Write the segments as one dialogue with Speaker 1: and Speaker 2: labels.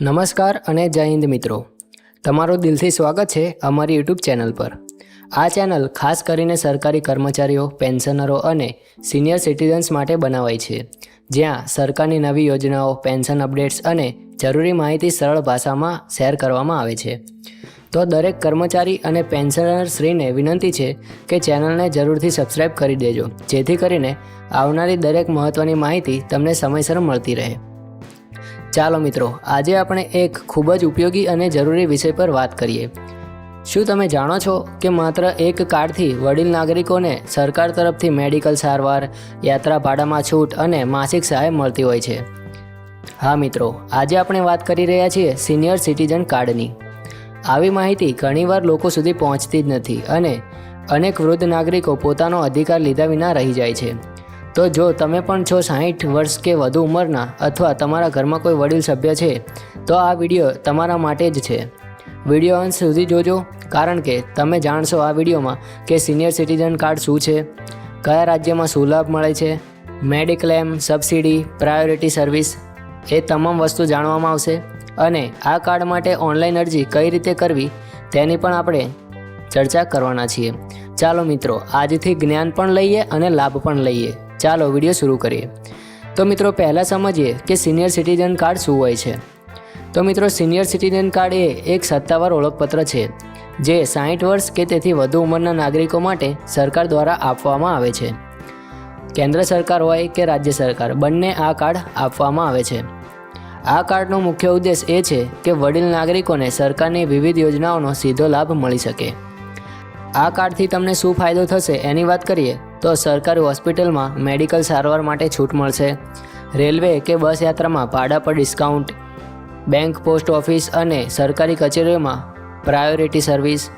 Speaker 1: નમસ્કાર અને જય હિન્દ મિત્રો. તમારું દિલથી સ્વાગત છે અમારી યુટ્યુબ ચેનલ પર. આ ચેનલ ખાસ કરીને સરકારી કર્મચારીઓ, પેન્શનરો અને સિનિયર સિટીઝન્સ માટે બનાવાઈ છે. જ્યાં સરકારની નવી યોજનાઓ, પેન્શન અપડેટ્સ અને જરૂરી માહિતી સરળ ભાષામાં શેર કરવામાં આવે છે. તો દરેક કર્મચારી અને પેન્શનરશ્રીને વિનંતી છે કે ચેનલને જરૂરથી સબસ્ક્રાઇબ કરી દેજો, જેથી કરીને આવનારી દરેક મહત્ત્વની માહિતી તમને સમયસર મળતી રહે. ચાલો મિત્રો, આજે આપણે એક ખૂબ જ ઉપયોગી અને જરૂરી વિષય પર વાત કરીએ. શું તમે જાણો છો કે માત્ર એક કાર્ડથી વડીલ નાગરિકોને સરકાર તરફથી મેડિકલ સારવાર, યાત્રા ભાડામાં છૂટ અને માસિક સહાય મળતી હોય છે? હા મિત્રો, આજે આપણે વાત કરી રહ્યા છીએ સિનિયર સિટીઝન કાર્ડની. આવી માહિતી ઘણીવાર લોકો સુધી પહોંચતી જ નથી અને અનેક વૃદ્ધ નાગરિકો પોતાનો અધિકાર લીધા વિના રહી જાય છે. તો જો તમે પણ છો સાહીઠ વર્ષ કે વધુ ઉંમરના અથવા તમારા ઘરમાં કોઈ વડીલ સભ્ય છે, તો આ વીડિયો તમારા માટે જ છે. વીડિયો અંત સુધી જોજો, કારણ કે તમે જાણશો આ વિડીયોમાં કે સિનિયર સિટીઝન કાર્ડ શું છે, કયા રાજ્યમાં શું લાભ મળે છે, મેડિક્લેમ, સબસિડી, પ્રાયોરિટી સર્વિસ એ તમામ વસ્તુ જાણવામાં આવશે. અને આ કાર્ડ માટે ઓનલાઈન અરજી કઈ રીતે કરવી તેની પણ આપણે ચર્ચા કરવાના છીએ. ચાલો મિત્રો, આજથી જ્ઞાન પણ લઈએ અને લાભ પણ લઈએ. ચાલો વીડિયો શરૂ કરીએ. તો મિત્રો, પહેલાં સમજીએ કે સિનિયર સિટીઝન કાર્ડ શું હોય છે. તો મિત્રો સિનિયર સિટીઝન કાર્ડ એ એક સત્તાવાર ઓળખપત્ર છે, જે સાહીઠ વર્ષ કે તેથી વધુ ઉંમરના નાગરિકો માટે સરકાર દ્વારા આપવામાં આવે છે. કેન્દ્ર સરકાર હોય કે રાજ્ય સરકાર, બંને આ કાર્ડ આપવામાં આવે છે. આ કાર્ડનો મુખ્ય ઉદ્દેશ એ છે કે વડીલ નાગરિકોને સરકારની વિવિધ યોજનાઓનો સીધો લાભ મળી શકે. આ કાર્ડથી તમને શું ફાયદો થશે એની વાત કરીએ, તો સરકારી હોસ્પિટલમાં મેડિકલ સારવાર માટે છૂટ મળશે. રેલવે કે બસ યાત્રામાં ભાડા પર ડિસ્કાઉન્ટ. બેંક પોસ્ટ ઓફિસ અને સરકારી કચેરીઓમાં પ્રાયોરિટી સર્વિસ.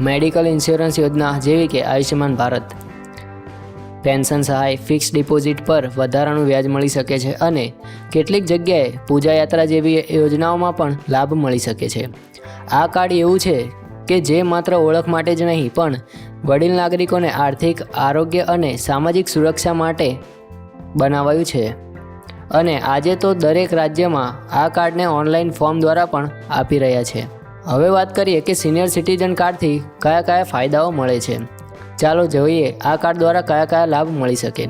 Speaker 1: મેડિકલ ઇન્સ્યોરન્સ યોજના જેવી કે આયુષ્યમાન ભારત. પેન્શન સહાય ફિક્સ ડિપોઝિટ પર વધારાનું વ્યાજ મળી શકે છે અને કેટલીક જગ્યાએ પૂજા યાત્રા જેવી યોજનાઓમાં પણ લાભ મળી શકે છે. આ કાર્ડ એવું છે કે જે માત્ર ઓળખ માટે જ નહીં, પણ વડીલ નાગરિકોને આર્થિક, આરોગ્ય અને સામાજિક સુરક્ષા માટે બનાવાયું છે. અને આજે તો દરેક રાજ્યમાં આ કાર્ડને ઓનલાઈન ફોર્મ દ્વારા પણ આપી રહ્યા છે. હવે વાત કરીએ કે સિનિયર સિટીઝન કાર્ડથી કયા કયા ફાયદાઓ મળે છે. ચાલો જોઈએ આ કાર્ડ દ્વારા કયા કયા લાભ મળી શકે.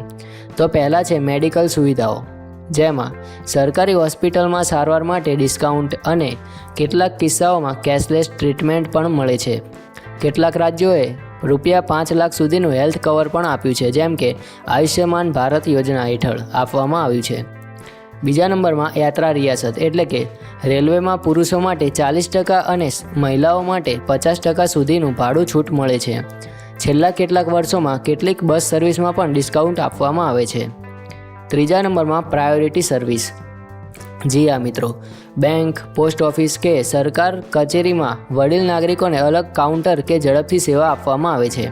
Speaker 1: તો પહેલાં છે મેડિકલ સુવિધાઓ. જેમાં સરકારી હોસ્પિટલમાં સારવાર માટે ડિસ્કાઉન્ટ અને કેટલાક કિસ્સાઓમાં કેશલેસ ટ્રીટમેન્ટ પણ મળે છે. કેટલાક રાજ્યોએ રૂપિયા પાંચ લાખ સુધીનું હેલ્થ કવર પણ આપ્યું છે, જેમ કે આયુષ્યમાન ભારત યોજના હેઠળ આપવામાં આવ્યું છે. બીજા નંબરમાં યાત્રા રિયાસત, એટલે કે રેલવેમાં પુરુષો માટે ચાલીસ ટકા અને મહિલાઓ માટે પચાસ ટકા સુધીનું ભાડું છૂટ મળે છે. છેલ્લા કેટલાક વર્ષોમાં કેટલીક બસ સર્વિસમાં પણ ડિસ્કાઉન્ટ આપવામાં આવે છે. ત્રીજા નંબરમાં પ્રાયોરિટી સર્વિસ. જી આ મિત્રો. બેંક, પોસ્ટ ઓફિસ કે સરકાર કચેરીમાં વડીલ નાગરિકોને અલગ કાઉન્ટર કે ઝડપથી સેવા આપવામાં આવે છે.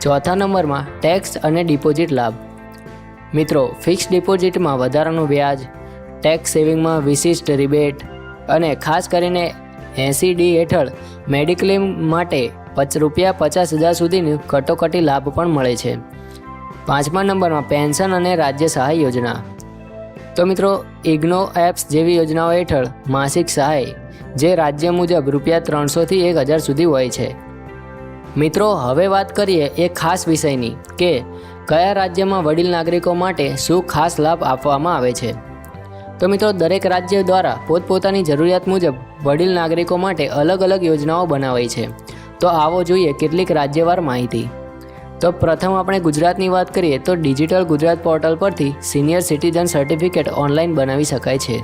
Speaker 1: ચોથા નંબરમાં ટેક્સ અને ડિપોઝિટ લાભ. મિત્રો, ફિક્સ ડિપોઝિટમાં વધારાનું વ્યાજ, ટેક્સ સેવિંગમાં વિશિષ્ટ રિબેટ અને ખાસ કરીને એંસી ડી હેઠળ મેડિક્લેમ માટે પચ, રૂપિયા પચાસ હજાર સુધીનું કટોકટી લાભ પણ મળે છે. પાંચમા નંબરમાં પેન્શન અને રાજ્ય સહાય યોજના. તો મિત્રો, ઇગ્નો એપ્સ જેવી યોજનાઓ હેઠળ માસિક સહાય, જે રાજ્ય મુજબ રૂપિયા ત્રણસોથી એક હજાર સુધી હોય છે. મિત્રો, હવે વાત કરીએ એક ખાસ વિષયની, કે કયા રાજ્યમાં વડીલ નાગરિકો માટે શું ખાસ લાભ આપવામાં આવે છે. તો મિત્રો, દરેક રાજ્ય દ્વારા પોતપોતાની જરૂરિયાત મુજબ વડીલ નાગરિકો માટે અલગ અલગ યોજનાઓ બનાવાઈ છે. તો આવો જોઈએ કેટલીક રાજ્યવાર માહિતી. તો પ્રથમ આપણે ગુજરાતની વાત કરીએ તો ડિજિટલ ગુજરાત પોર્ટલ પરથી સિનિયર સિટીઝન સર્ટિફિકેટ ઓનલાઈન બનાવી શકાય છે.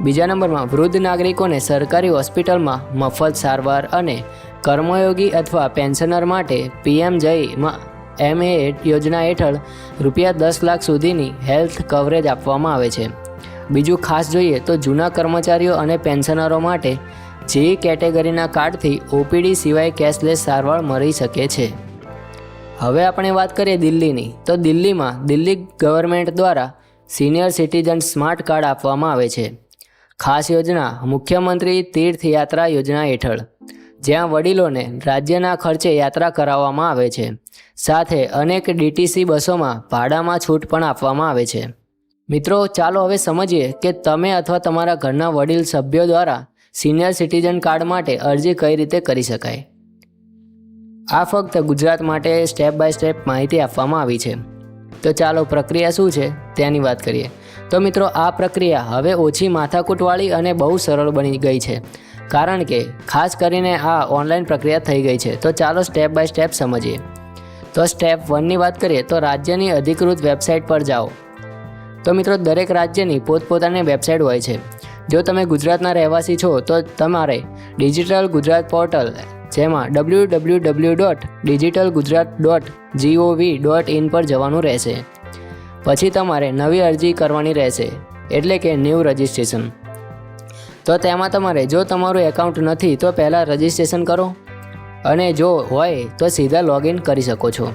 Speaker 1: બીજા નંબરમાં વૃદ્ધ નાગરિકોને સરકારી હોસ્પિટલમાં મફત સારવાર અને કર્મયોગી અથવા પેન્શનર માટે પીએમ જયમાં એમએ યોજના હેઠળ રૂપિયા દસ લાખ સુધીની હેલ્થ કવરેજ આપવામાં આવે છે. બીજું ખાસ જોઈએ તો જૂના કર્મચારીઓ અને પેન્શનરો માટે જે કેટેગરીના કાર્ડથી ઓપીડી સિવાય કેશલેસ સારવાર મળી શકે છે. હવે આપણે વાત કરીએ દિલ્હીની. તો દિલ્હીમાં દિલ્હી ગવર્મેન્ટ દ્વારા સિનિયર સિટીઝન સ્માર્ટ કાર્ડ આપવામાં આવે છે. ખાસ યોજના, મુખ્યમંત્રી તીર્થયાત્રા યોજના હેઠળ, જ્યાં વડીલોને રાજ્યના ખર્ચે યાત્રા કરાવવામાં આવે છે. સાથે અનેક ડીટીસી બસોમાં ભાડામાં છૂટ પણ આપવામાં આવે છે. મિત્રો, ચાલો હવે સમજીએ કે તમે અથવા તમારા ઘરના વડીલ સભ્યો દ્વારા સિનિયર સિટીઝન કાર્ડ માટે અરજી કઈ રીતે કરી શકાય. આ ફક્ત ગુજરાત માટે સ્ટેપ બાય સ્ટેપ માહિતી આપવામાં આવી છે. તો ચાલો પ્રક્રિયા શું છે તેની વાત કરીએ. તો મિત્રો, આ પ્રક્રિયા હવે ઓછી માથાકૂટવાળી અને બહુ સરળ બની ગઈ છે. કારણ કે ખાસ કરીને આ ઓનલાઈન પ્રક્રિયા થઈ ગઈ છે. તો ચાલો સ્ટેપ બાય સ્ટેપ સમજીએ. તો સ્ટેપ વનની વાત કરીએ તો રાજ્યની અધિકૃત વેબસાઇટ પર જાઓ. તો મિત્રો, દરેક રાજ્યની પોતપોતાની વેબસાઇટ હોય છે. જો તમે ગુજરાતના રહેવાસી છો, તો તમારે ડિજિટલ ગુજરાત પોર્ટલ જેમાં W W W dot digital Gujarat dot G O V dot in પર જવાનું રહેશે. પછી તમારે નવી અરજી કરવાની રહેશે, એટલે કે ન્યૂ રજિસ્ટ્રેશન તો તેમાં તમારે જો તમારું એકાઉન્ટ નથી, તો પહેલાં રજિસ્ટ્રેશન કરો. અને જો હોય, તો સીધા લોગિન કરી શકો છો.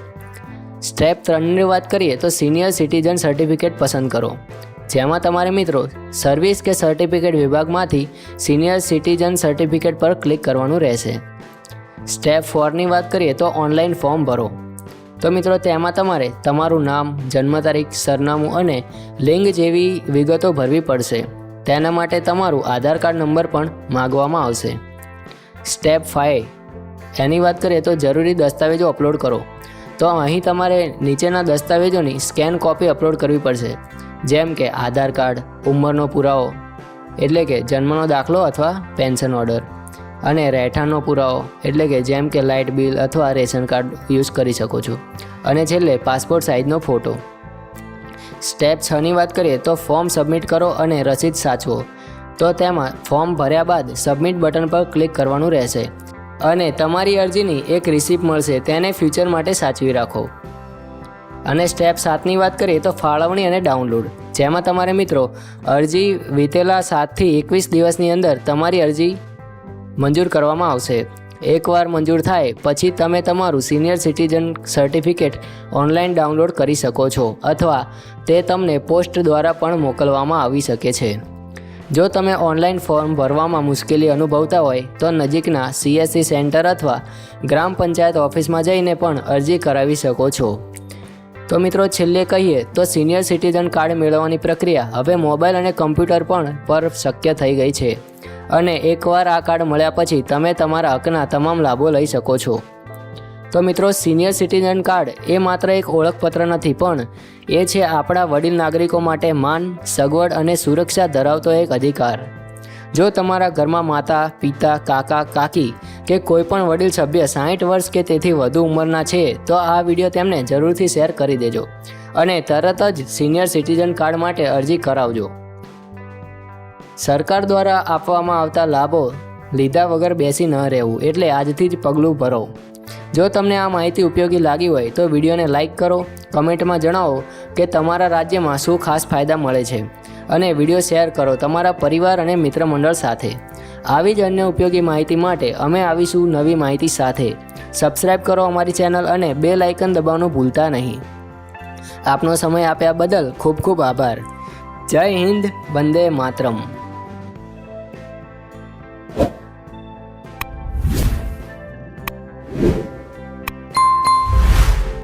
Speaker 1: સ્ટેપ ત્રણની વાત કરીએ, તો સિનિયર સિટીઝન સર્ટિફિકેટ પસંદ કરો. જેમાં તમારે મિત્રો સર્વિસ કે સર્ટિફિકેટ વિભાગમાંથી સિનિયર સિટીઝન સર્ટિફિકેટ પર ક્લિક કરવાનું રહેશે. સ્ટેપ ફોરની વાત કરીએ તો ઓનલાઈન ફોર્મ ભરો. તો મિત્રો તેમાં તમારે તમારું નામ, જન્મ તારીખ, સરનામું અને લિંગ જેવી વિગતો ભરવી પડશે. તેના માટે તમારું આધાર કાર્ડ નંબર પણ માગવામાં આવશે. સ્ટેપ ફાઇવ એની વાત કરીએ તો જરૂરી દસ્તાવેજો અપલોડ કરો. તો અહીં તમારે નીચેના દસ્તાવેજોની સ્કેન કોપી અપલોડ કરવી પડશે. જેમ કે આધાર કાર્ડ, ઉંમરનો પુરાવો, એટલે કે જન્મનો દાખલો અથવા પેન્શન ઓર્ડર અને રહેઠાણનો પુરાવો, એટલે કે જેમ કે લાઇટ બિલ અથવા રેશન કાર્ડ યુઝ કરી શકો છો. અને છેલ્લે પાસપોર્ટ સાઇઝનો ફોટો. સ્ટેપ છની વાત કરીએ તો ફોર્મ સબમિટ કરો અને રસીદ સાચવો. તો તેમાં ફોર્મ ભર્યા બાદ સબમિટ બટન પર ક્લિક કરવાનું રહેશે. અને તમારી અરજીની એક રિસિપ્ટ મળશે તેને ફ્યુચર માટે સાચવી રાખો. અને સ્ટેપ સાતની વાત કરીએ તો ફાળવણી અને ડાઉનલોડ. જેમાં તમારે મિત્રો અરજી વીતેલા સાતથી એકવીસ દિવસની અંદર તમારી અરજી મંજૂર કરવામાં આવશે. એકવાર મંજૂર થાય, પછી તમે તમારું senior citizen certificate online download કરી શકો છો, અથવા તે તમને પોસ્ટ દ્વારા પણ મોકલવામાં આવી શકે છે. જો તમે ઓનલાઈન ફોર્મ ભરવામાં મુશ્કેલી અનુભવતા હોય, તો નજીકના સીએસસી સેન્ટર અથવા ગ્રામ પંચાયત ઓફિસમાં જઈને પણ અરજી કરાવી શકો છો. તો મિત્રો, છેલ્લે કહીએ, તો સિનિયર સિટીઝન કાર્ડ મેળવવાની પ્રક્રિયા હવે મોબાઈલ અને કમ્પ્યુટર પણ પર શક્ય થઈ ગઈ છે. અને એકવાર આ કાર્ડ મળ્યા પછી તમે તમારા હકના તમામ લાભો લઈ શકો છો. તો મિત્રો, સિનિયર સિટીઝન કાર્ડ એ માત્ર એક ઓળખપત્ર નથી, પણ એ છે આપણા વડીલ નાગરિકો માટે માન, સગવડ અને સુરક્ષા ધરાવતો એક અધિકાર. જો તમારા ઘરમાં માતા, પિતા, કાકા, કાકી કે કોઈ પણ વડીલ સભ્ય સાહીઠ વર્ષ કે તેથી વધુ ઉંમરના છે, તો આ વીડિયો તેમને જરૂરથી શેર કરી દેજો અને તરત જ સિનિયર સિટીઝન કાર્ડ માટે અરજી કરાવજો. સરકાર દ્વારા આપવામાં આવતા લાભો લીધા વગર બેસી ન રહેવું એટલે આજથી જ પગલું ભરો. જો તમને આ માહિતી ઉપયોગી લાગી હોય તો વિડીયોને લાઇક કરો, કમેન્ટમાં જણાવો કે તમારા રાજ્યમાં શું ખાસ ફાયદા મળે છે અને વીડિયો શેર કરો તમારા પરિવાર અને મિત્ર મંડળ સાથે. આવી જ અન્ય ઉપયોગી માહિતી માટે અમે આવીશું નવી માહિતી સાથે. સબસ્ક્રાઇબ કરો અમારી ચેનલ અને બે લાઇકન દબાવવાનું ભૂલતા નહીં. આપનો સમય આપ્યા બદલ ખૂબ ખૂબ આભાર. જય હિન્દ, વંદે માતરમ.